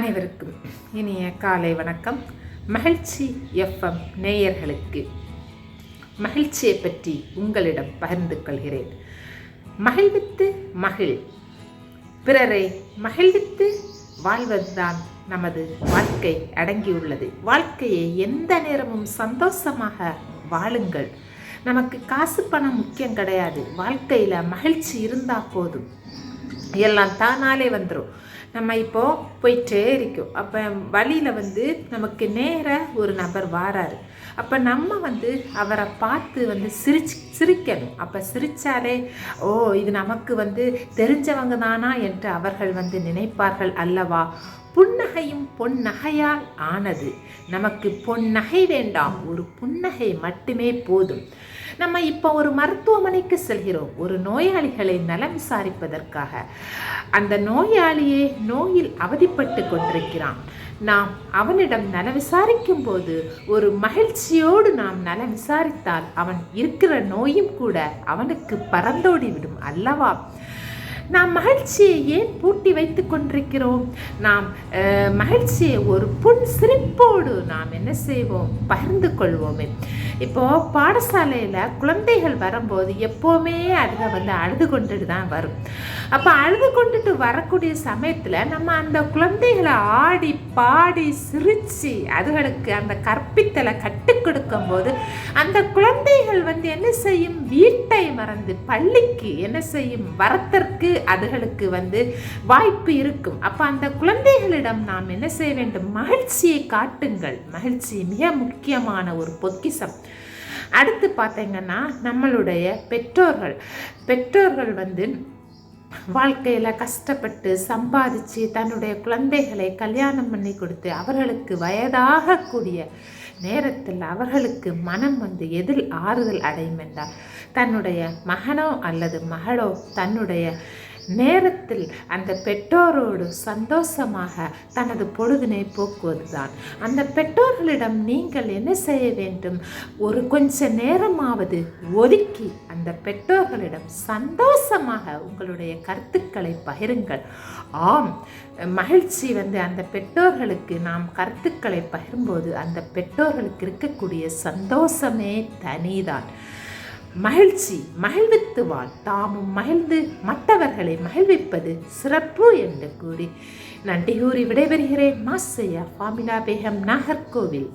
அனைவருக்கும் இனிய காலை வணக்கம். மகிழ்ச்சி எஃப்எம் நேயர்களுக்கு மகிழ்ச்சியை பற்றி உங்களிடம் பகிர்ந்து கொள்கிறேன். மகிழ்வித்து மகிழ். பிறரை மகிழ்வித்து வாழ்வதுதான் நமது வாழ்க்கை அடங்கியுள்ளது. வாழ்க்கையை எந்த நேரமும் சந்தோஷமாக வாழுங்கள். நமக்கு காசு பணம் முக்கியம் கிடையாது. வாழ்க்கையில் மகிழ்ச்சி இருந்தால் போதும். எல்லாம் தானாலே வந்துடும் நம்ம இப்போது போயிட்டே இருக்கோம். அப்போ வழியில் வந்து நமக்கு நேராக ஒரு நபர் வாராரு. அப்போ நம்ம வந்து அவரை பார்த்து வந்து சிரிச்சு சிரிக்கணும். அப்போ சிரித்தாலே ஓ இது நமக்கு வந்து தெரிஞ்சவங்க தானா? என்று அவர்கள் வந்து நினைப்பார்கள் அல்லவா? புன்னகையும் பொன்னகையால் ஆனது. நமக்கு பொன்னகை வேண்டாம் ஒரு புன்னகை மட்டுமே போதும். நம்ம இப்போ ஒரு மருத்துவமனைக்கு செல்கிறோம். ஒரு நோயாளிகளை நலம் விசாரிப்பதற்காக. அந்த நோயாளியே நோயில் அவதிப்பட்டு கொண்டிருக்கிறான். நாம் அவனிடம் நல விசாரிக்கும் போது ஒரு மகிழ்ச்சியோடு நாம் நல விசாரித்தால் அவன் இருக்கிற நோயும் கூட அவனுக்கு பறந்தோடிவிடும் அல்லவா? நாம் மகிழ்ச்சியை ஏன் பூட்டி வைத்து கொண்டிருக்கிறோம்? நாம் மகிழ்ச்சியை ஒரு புன் சிரிப்போடு நாம் என்ன செய்வோம்? பகிர்ந்து கொள்வோமே. இப்போ பாடசாலையில் குழந்தைகள் வரும்போது எப்போவுமே அதுங்க வந்து அழுது கொண்டுட்டு தான் வரும். அப்போ அழுது கொண்டுட்டு வரக்கூடிய சமயத்தில் நம்ம அந்த குழந்தைகளை ஆடி பாடி சிரித்து அதுகளுக்கு அந்த கற்பித்தலை கற்றுக் கொடுக்கும் போது அந்த குழந்தைகள் வந்து என்ன செய்யும்? வீட்டை மறந்து பள்ளிக்கு என்ன செய்யும்? வரத்திற்கு அதுகளுக்கு வந்து வாய்ப்பு இருக்கும். அப்போ அந்த குழந்தைகளிடம் நாம் என்ன செய்ய வேண்டும்? மகிழ்ச்சியை காட்டுங்கள். மகிழ்ச்சி மிக முக்கியமான ஒரு பொக்கிசம் அடுத்து பார்த்தீங்கன்னா நம்மளுடைய பெற்றோர்கள். பெற்றோர்கள் வந்து வாழ்க்கையில் கஷ்டப்பட்டு சம்பாதிச்சு தன்னுடைய குழந்தைகளை கல்யாணம் பண்ணி கொடுத்து அவர்களுக்கு வயதாகக்கூடிய நேரத்தில் அவர்களுக்கு மனம் வந்து எதில் ஆறுதல் அடையும் என்றால் தன்னுடைய மகனோ அல்லது மகளோ தன்னுடைய நேரத்தில் அந்த பெற்றோரோடு சந்தோஷமாக தனது பொழுதினை போக்குவதுதான். அந்த பெற்றோர்களிடம் நீங்கள் என்ன செய்ய வேண்டும்? ஒரு கொஞ்ச நேரமாவது ஒதுக்கி அந்த பெற்றோர்களிடம் சந்தோஷமாக உங்களுடைய கருத்துக்களை பகிருங்கள். ஆம் மகிழ்ச்சி வந்து அந்த பெற்றோர்களுக்கு நாம் கருத்துக்களை பகிரும்போது அந்த பெற்றோர்களுக்கு இருக்கக்கூடிய சந்தோஷமே தனிதான். மகிழ்ச்சி மகிழ்வித்து வாழ் தாமும் மகிழ்ந்து மற்றவர்களை மகிழ்விப்பது சிறப்பு என்று கூறி நன்றி கூறி விடைபெறுகிறேன். மாசையா ஃபாமினா பேகம் நாகர்கோவில்.